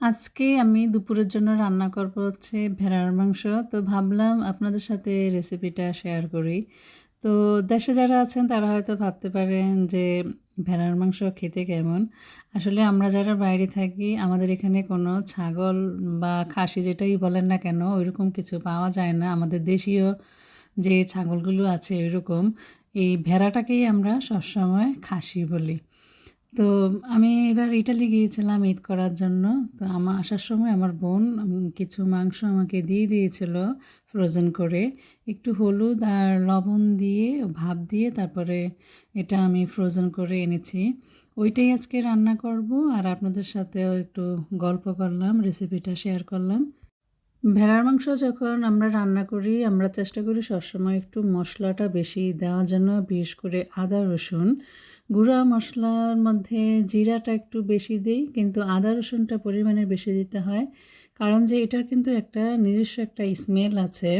আজকে আমি দুপুরের জন্য রান্না করব হচ্ছে ভেড়ার মাংস। তো ভাবলাম আপনাদের সাথে রেসিপিটা শেয়ার করি। তো দেশে যারা আছেন, তারা হয়তো ভাবতে পারেন যে ভেড়ার মাংস খেতে কেমন। আসলে আমরা যারা বাইরে থাকি, আমাদের এখানে কোনো ছাগল বা খাসি যেটাই বলেন না কেন, ওইরকম কিছু পাওয়া যায় না। আমাদের দেশীয় যে ছাগলগুলো আছে ওইরকম এই ভেড়াটাকেই আমরা সবসময় খাসি বলি। তো আমি এবার ইটালি গিয়েছিলাম ঈদ করার জন্য। তো আমার আসার সময় আমার বোন কিছু মাংস আমাকে দিয়ে দিয়েছিল ফ্রোজেন করে। একটু হলুদ আর লবণ দিয়ে, ভাপ দিয়ে তারপরে এটা আমি ফ্রোজেন করে এনেছি। ওইটাই আজকে রান্না করব আর আপনাদের সাথেও একটু গল্প করলাম রেসিপিটা শেয়ার করলাম। ভেড়ার মাংস যখন আমরা রান্না করি, আমরা চেষ্টা করি সবসময় একটু মশলাটা বেশি দেওয়ার জন্য, বিশেষ করে আদা, রসুন। গুঁড়া মশলার মধ্যে জিরাটা একটু বেশি দিই, কিন্তু আদা, রসুনটা পরিমাণে বেশি দিতে হয়। কারণ যে এটার কিন্তু একটা নিজস্ব একটা স্মেল আছে।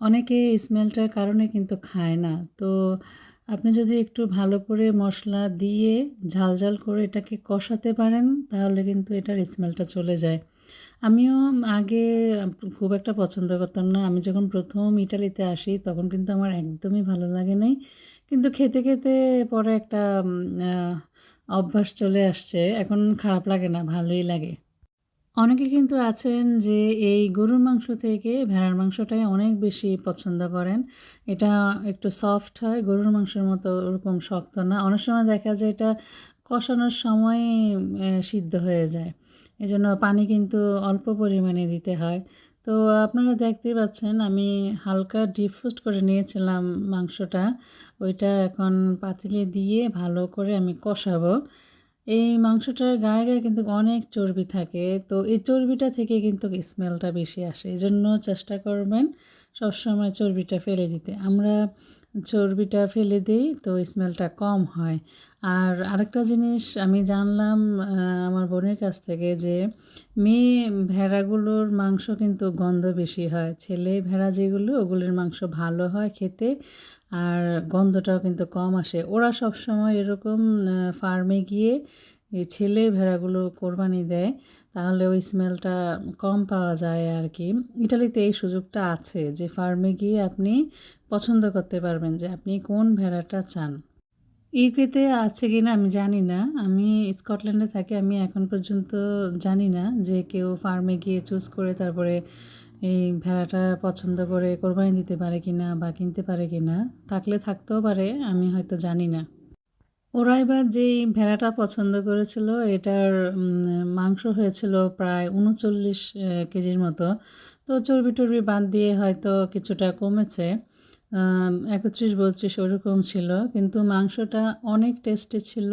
অনেকে স্মেলটার কারণে কিন্তু খায় না। তো আপনি যদি একটু ভালো করে মশলা দিয়ে ঝাল ঝাল করে এটাকে কষাতে পারেন, তাহলে কিন্তু এটার স্মেলটা চলে যায়। আমিও আগে খুব একটা পছন্দ করতাম না। আমি যখন প্রথম ইটালিতে আসি, তখন কিন্তু আমার একদমই ভালো লাগে নাই। কিন্তু খেতে খেতে পরে একটা অভ্যাস চলে আসছে। এখন খারাপ লাগে না, ভালোই লাগে। অনেকে কিন্তু আছেন যে এই গরুর মাংস থেকে ভেড়ার মাংসটাই অনেক বেশি পছন্দ করেন। এটা একটু সফট হয়, গরুর মাংসের মতো ওরকম শক্ত না। অনেক সময় দেখা যায় এটা কষানোর সময় সিদ্ধ হয়ে যায়। এজন্য পানি কিন্তু অল্প পরিমাণে দিতে হয়। তো আপনারা দেখতেই পাচ্ছেন, আমি হালকা ডিফ্রোস্ট করে নিয়েছিলাম মাংসটা। ওইটা এখন পাতিলে দিয়ে ভালো করে আমি কষাবো। এই মাংসটার গায়ে গায়ে কিন্তু অনেক চর্বি থাকে। তো এই চর্বিটা থেকে কিন্তু স্মেলটা বেশি আসে। এই জন্য চেষ্টা করবেন সবসময় চর্বিটা ফেলে দিতে। আমরা চর্বিটা ফেলে দিই তো স্মেলটা কম হয়। আর আরেকটা জিনিস আমি জানলাম আমার বোনের কাছ থেকে যে মেয়ে ভেড়াগুলোর মাংস কিন্তু গন্ধ বেশি হয়। ছেলে ভেড়া যেগুলো, ওগুলোর মাংস ভালো হয় খেতে আর গন্ধটাও কিন্তু কম আসে। ওরা সব সময় এরকম ফার্মে গিয়ে এই ছেলে ভেড়াগুলো কোরবানি দেয়, তাহলে ওই স্মেলটা কম পাওয়া যায় আর কি ইটালিতে এই সুযোগটা আছে যে ফার্মে গিয়ে আপনি পছন্দ করতে পারবেন যে আপনি কোন ভেড়াটা চান। ইউকেতে আছে কি না আমি জানি না। আমি স্কটল্যান্ডে থাকি, আমি এখন পর্যন্ত জানি না যে কেউ ফার্মে গিয়ে চুজ করে তারপরে এই ভেড়াটা পছন্দ করে কোরবানি দিতে পারে কি না বা কিনতে পারে কি না থাকলে থাকতেও পারে, আমি হয়তো জানি না। ওরা এবার যেই ভেড়াটা পছন্দ করেছিল, এটার মাংস হয়েছিল প্রায় উনচল্লিশ কেজির মতো। তো চর্বি টর্বি বাদ দিয়ে হয়তো কিছুটা কমেছে। একত্রিশ, বত্রিশ ওরকম ছিল। কিন্তু মাংসটা অনেক টেস্টি ছিল।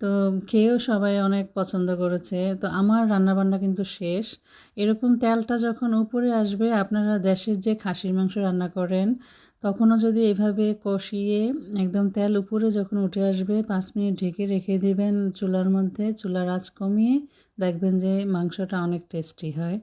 তো খেয়েও সবাই অনেক পছন্দ করেছে। তো আমার রান্নাবান্না কিন্তু শেষ। এরকম তেলটা যখন উপরে আসবে, আপনারা দেশের যে খাসির মাংস রান্না করেন তখনও যদি এভাবে কষিয়ে একদম তেল উপরে যখন উঠে আসবে, পাঁচ মিনিট ঢেকে রেখে দিবেন চুলার মধ্যে, চুলার আঁচ কমিয়ে দেখবেন যে মাংসটা অনেক টেস্টি হয়।